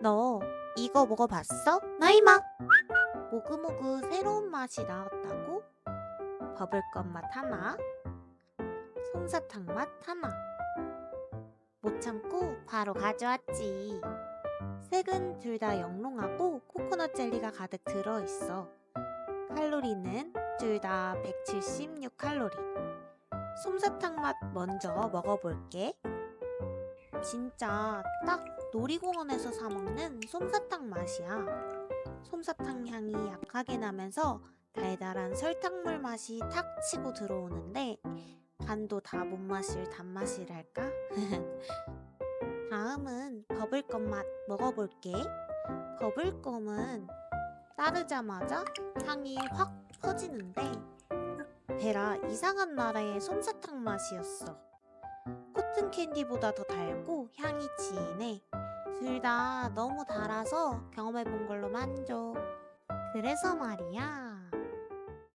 너 이거 먹어봤어? 나이마! 모그모그 새로운 맛이 나왔다고? 버블껌 맛 하나, 솜사탕 맛 하나. 못 참고 바로 가져왔지. 색은 둘 다 영롱하고 코코넛 젤리가 가득 들어있어. 칼로리는 둘 다 176칼로리. 솜사탕 맛 먼저 먹어볼게. 진짜 딱 놀이공원에서 사 먹는 솜사탕 맛이야. 솜사탕 향이 약하게 나면서 달달한 설탕물 맛이 탁 치고 들어오는데 반도 다 못 마실 단맛이랄까? 다음은 버블껌 맛 먹어볼게. 버블껌은 따르자마자 향이 확 퍼지는데 베라 이상한 나라의 솜사탕 맛이었어. 코튼 캔디보다 더 달고 향이 진해. 둘 다 너무 달아서 경험해본 걸로 만족. 그래서 말이야.